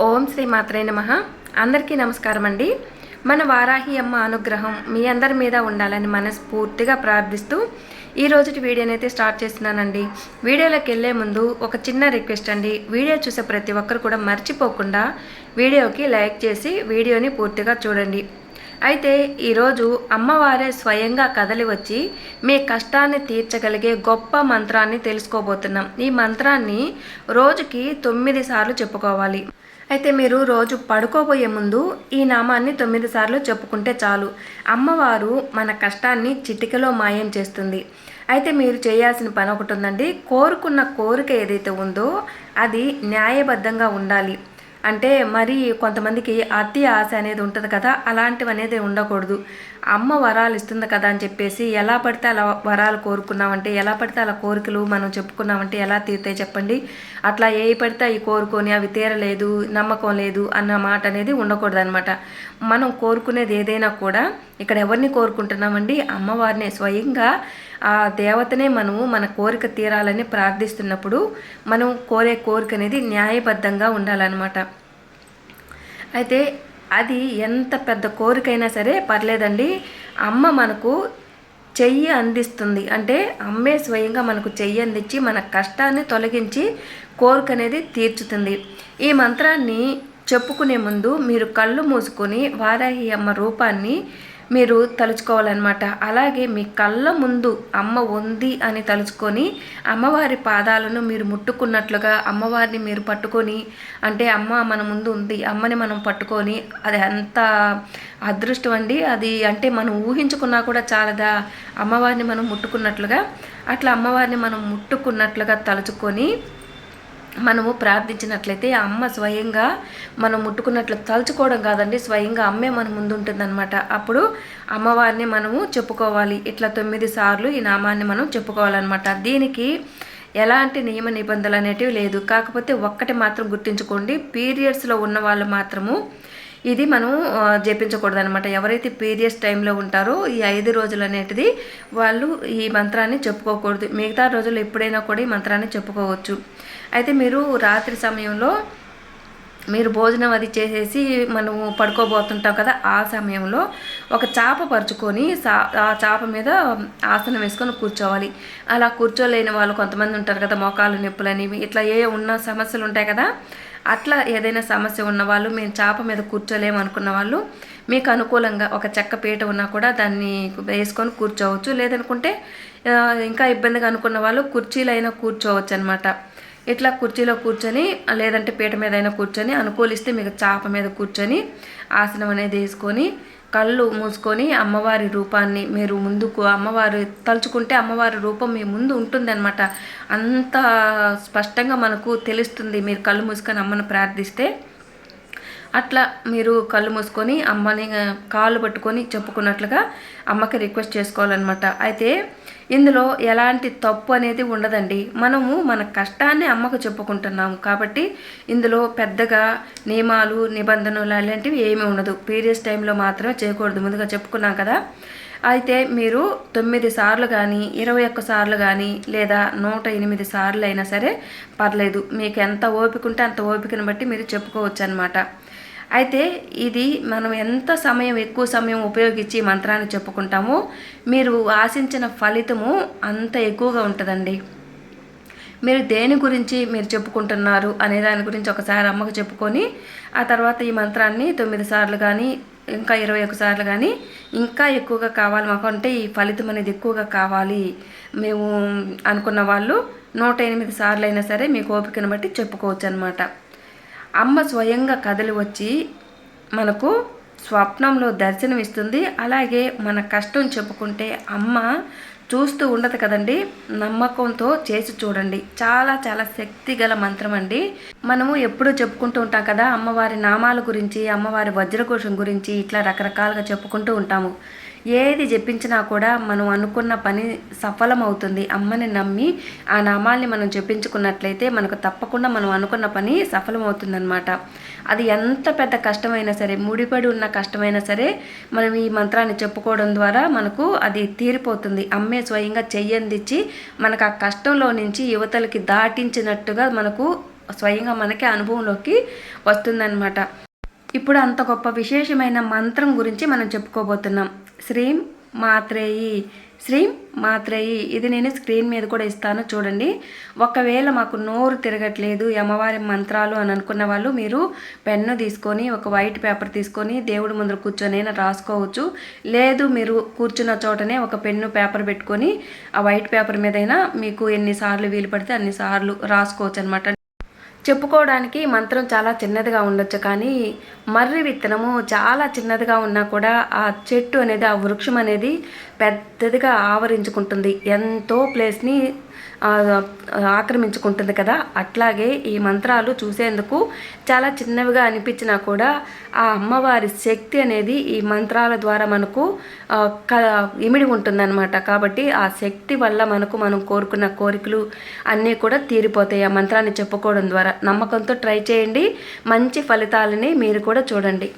ఓం శ్రీ మాత్రే నమ. అందరికీ నమస్కారం అండి మన వారాహి అమ్మ అనుగ్రహం మీ అందరి మీద ఉండాలని మనస్ఫూర్తిగా ప్రార్థిస్తూ ఈ రోజుటి వీడియోని అయితే స్టార్ట్ చేస్తున్నానండి. వీడియోలోకి వెళ్ళే ముందు ఒక చిన్న రిక్వెస్ట్ అండి. వీడియో చూసే ప్రతి ఒక్కరు కూడా మర్చిపోకుండా వీడియోకి లైక్ చేసి వీడియోని పూర్తిగా చూడండి. అయితే ఈరోజు అమ్మవారే స్వయంగా కదలి వచ్చి మీ కష్టాన్ని తీర్చగలిగే గొప్ప మంత్రాన్ని తెలుసుకోబోతున్నాం. ఈ మంత్రాన్ని రోజుకి తొమ్మిది సార్లు చెప్పుకోవాలి. అయితే మీరు రోజు పడుకోబోయే ముందు ఈ నామాన్ని తొమ్మిది సార్లు చెప్పుకుంటే చాలు. అమ్మవారు మన కష్టాన్ని చిటికలో మాయం చేస్తుంది. అయితే మీరు చేయాల్సిన పని ఒకటి ఉందండి కోరుకున్న కోరిక ఏదైతే ఉందో అది న్యాయబద్ధంగా ఉండాలి. అంటే మరి కొంతమందికి అతి ఆశ అనేది ఉంటుంది కదా అలాంటివి అనేది ఉండకూడదు. అమ్మ వరాలు ఇస్తుంది కదా అని చెప్పేసి ఎలా పడితే అలా వరాలు కోరుకున్నామంటే ఎలా పడితే అలా కోరికలు మనం చెప్పుకున్నామంటే ఎలా తీరుతాయి చెప్పండి. అట్లా ఏ పడితే అవి కోరుకొని అవి తీరలేదు నమ్మకం లేదు అన్న మాట అనేది ఉండకూడదనమాట మనం కోరుకునేది ఏదైనా కూడా ఇక్కడ ఎవరిని కోరుకుంటున్నామండి? అమ్మవారిని. స్వయంగా ఆ దేవతనే మనము మన కోరిక తీరాలని ప్రార్థిస్తున్నప్పుడు మనం కోరే కోరిక అనేది న్యాయబద్ధంగా ఉండాలన్నమాట. అయితే అది ఎంత పెద్ద కోరికైనా సరే పర్లేదండి. అమ్మ మనకు చెయ్యి అందిస్తుంది. అంటే అమ్మే స్వయంగా మనకు చెయ్యి అందించి మన కష్టాన్ని తొలగించి కోరిక అనేది తీర్చుతుంది. ఈ మంత్రాన్ని చెప్పుకునే ముందు మీరు కళ్ళు మూసుకొని వారాహి అమ్మ రూపాన్ని మీరు తలుచుకోవాలన్నమాట. అలాగే మీ కళ్ళ ముందు అమ్మ ఉంది అని తలుచుకొని అమ్మవారి పాదాలను మీరు ముట్టుకున్నట్లుగా అమ్మవారిని మీరు పట్టుకొని అంటే అమ్మ మన ముందు ఉంది అమ్మని మనం పట్టుకొని అది ఎంత అదృష్టం అండి. అది అంటే మనం ఊహించుకున్నా కూడా చాలదా? అమ్మవారిని మనం ముట్టుకున్నట్లుగా. అట్లా అమ్మవారిని మనం ముట్టుకున్నట్లుగా తలుచుకొని మనము ప్రార్థించినట్లయితే అమ్మ స్వయంగా మనం ముట్టుకున్నట్లు తలుచుకోవడం కాదండి. స్వయంగా అమ్మే మన ముందు ఉంటుందన్నమాట అప్పుడు అమ్మవారిని మనము చెప్పుకోవాలి. ఇట్లా తొమ్మిది సార్లు ఈ నామాన్ని మనం చెప్పుకోవాలన్నమాట. దీనికి ఎలాంటి నియమ నిబంధనలు అనేటివి లేదు. కాకపోతే ఒక్కటి మాత్రం గుర్తుంచుకోండి. పీరియడ్స్లో ఉన్న వాళ్ళు మాత్రము ఇది మనం జపించకూడదు అనమాట ఎవరైతే పీరియడ్స్ టైంలో ఉంటారో ఈ ఐదు రోజులు అనేటిది వాళ్ళు ఈ మంత్రాన్ని చెప్పుకోకూడదు. మిగతా రోజులు ఎప్పుడైనా కూడా ఈ మంత్రాన్ని చెప్పుకోవచ్చు. అయితే మీరు రాత్రి సమయంలో మీరు భోజనం అది చేసేసి మనం పడుకోబోతుంటాం కదా ఆ సమయంలో ఒక చాప పరుచుకొని ఆ చాప మీద ఆసనం వేసుకొని కూర్చోవాలి. అలా కూర్చోలేని వాళ్ళు కొంతమంది ఉంటారు కదా మోకాలు నొప్పులని ఇట్లా ఏ ఉన్న సమస్యలు ఉంటాయి కదా అట్లా ఏదైనా సమస్య ఉన్నవాళ్ళు మేము చాప మీద కూర్చోలేము అనుకున్న వాళ్ళు మీకు అనుకూలంగా ఒక చెక్క పీట ఉన్నా కూడా దాన్ని వేసుకొని కూర్చోవచ్చు. లేదనుకుంటే ఇంకా ఇబ్బందిగా అనుకున్న వాళ్ళు కుర్చీలైనా కూర్చోవచ్చు అనమాట ఇట్లా కుర్చీలో కూర్చొని లేదంటే పీట మీద అయినా కూర్చొని అనుకూలిస్తే మీకు చాప మీద కూర్చొని ఆసనం అనేది వేసుకొని కళ్ళు మూసుకొని అమ్మవారి రూపాన్ని మీరు ముందుకు అమ్మవారు తలుచుకుంటే అమ్మవారి రూపం మీ ముందు ఉంటుందన్నమాట. అంత స్పష్టంగా మనకు తెలుస్తుంది మీరు కళ్ళు మూసుకొని అమ్మను ప్రార్థిస్తే. అట్లా మీరు కళ్ళు మూసుకొని అమ్మని కాళ్ళు పట్టుకొని చెప్పుకున్నట్లుగా అమ్మకి రిక్వెస్ట్ చేసుకోవాలన్నమాట. అయితే ఇందులో ఎలాంటి తప్పు అనేది ఉండదండి. మనము మన కష్టాన్ని అమ్మకు చెప్పుకుంటున్నాము కాబట్టి ఇందులో పెద్దగా నియమాలు నిబంధనలు అలాంటివి ఏమీ ఉండదు. పీరియడ్స్ టైంలో మాత్రమే చేయకూడదు. ముందుగా చెప్పుకున్నాం కదా. అయితే మీరు తొమ్మిది సార్లు కానీ ఇరవై ఒక్క సార్లు కానీ లేదా నూట ఎనిమిది సార్లు అయినా సరే పర్లేదు. మీకు ఎంత ఓపిక ఉంటే అంత ఓపికను బట్టి మీరు చెప్పుకోవచ్చు అనమాట అయితే ఇది మనం ఎంత సమయం ఎక్కువ సమయం ఉపయోగించి మంత్రాన్ని చెప్పుకుంటామో మీరు ఆశించిన ఫలితము అంత ఎక్కువగా ఉంటుందండి. మీరు దేని గురించి మీరు చెప్పుకుంటున్నారు అనే దాని గురించి ఒకసారి అమ్మకు చెప్పుకొని ఆ తర్వాత ఈ మంత్రాన్ని తొమ్మిది సార్లు కానీ ఇంకా ఇరవై ఒక సార్లు కానీ ఇంకా ఎక్కువగా కావాలి మాకు అంటే ఈ ఫలితం అనేది ఎక్కువగా కావాలి. మేము అనుకున్న వాళ్ళు నూట ఎనిమిది సార్లు అయినా సరే మీకు ఓపికను బట్టి చెప్పుకోవచ్చు అనమాట అమ్మ స్వయంగా కదలి వచ్చి మనకు స్వప్నంలో దర్శనం ఇస్తుంది అలాగే మన కష్టం చెప్పుకుంటే అమ్మ చూస్తూ ఉండదు కదండి. నమ్మకంతో చేసి చూడండి. చాలా చాలా శక్తి గల మంత్రం అండి. మనము ఎప్పుడూ చెప్పుకుంటూ ఉంటాం కదా అమ్మవారి నామాల గురించి అమ్మవారి వజ్రకోశం గురించి ఇట్లా రకరకాలుగా చెప్పుకుంటూ ఉంటాము. ఏది జపించినా కూడా మనం అనుకున్న పని సఫలమవుతుంది. అమ్మని నమ్మి ఆ నామాల్ని మనం జపించుకున్నట్లయితే మనకు తప్పకుండా మనం అనుకున్న పని సఫలమవుతుందన్నమాట. అది ఎంత పెద్ద కష్టమైనా సరే ముడిపడి ఉన్న కష్టమైనా సరే మనం ఈ మంత్రాన్ని చెప్పుకోవడం ద్వారా మనకు అది తీరిపోతుంది. అమ్మ స్వయంగా చెయ్యందిచ్చి మనకు ఆ కష్టంలో నుంచి యువతలకి దాటించినట్టుగా మనకు స్వయంగా మనకే అనుభవంలోకి వస్తుందన్నమాట. ఇప్పుడు అంత గొప్ప విశేషమైన మంత్రం గురించి మనం చెప్పుకోబోతున్నాం. శ్రీం మాత్రేయి. శ్రీం మాత్రేయి. ఇది నేను స్క్రీన్ మీద కూడా ఇస్తాను చూడండి. ఒకవేళ మాకు నోరు తిరగట్లేదు అమ్మవారి మంత్రాలు అని అనుకున్న వాళ్ళు మీరు పెన్ను తీసుకొని ఒక వైట్ పేపర్ తీసుకొని దేవుడి ముందర కూర్చొని అయినా రాసుకోవచ్చు. లేదు మీరు కూర్చున్న చోటనే ఒక పెన్ను పేపర్ పెట్టుకొని ఆ వైట్ పేపర్ మీదైనా మీకు ఎన్నిసార్లు వీలు పడితే అన్నిసార్లు రాసుకోవచ్చు అనమాట చెప్పుకోవడానికి మంత్రం చాలా చిన్నదిగా ఉండొచ్చు కానీ మర్రి విత్తనము చాలా చిన్నదిగా ఉన్నా కూడా ఆ చెట్టు అనేది ఆ వృక్షం అనేది పెద్దదిగా ఆవరించుకుంటుంది. ఎంతో ప్లేస్ని ఆక్రమించుకుంటుంది కదా. అట్లాగే ఈ మంత్రాలు చూసేందుకు చాలా చిన్నవిగా అనిపించినా కూడా ఆ అమ్మవారి శక్తి అనేది ఈ మంత్రాల ద్వారా మనకు క ఇమిడి ఉంటుందన్నమాట. కాబట్టి ఆ శక్తి వల్ల మనకు మనం కోరుకున్న కోరికలు అన్నీ కూడా తీరిపోతాయి. ఆ మంత్రాన్ని చెప్పుకోవడం ద్వారా నమ్మకంతో ట్రై చేయండి. మంచి ఫలితాలని మీరు కూడా చూడండి.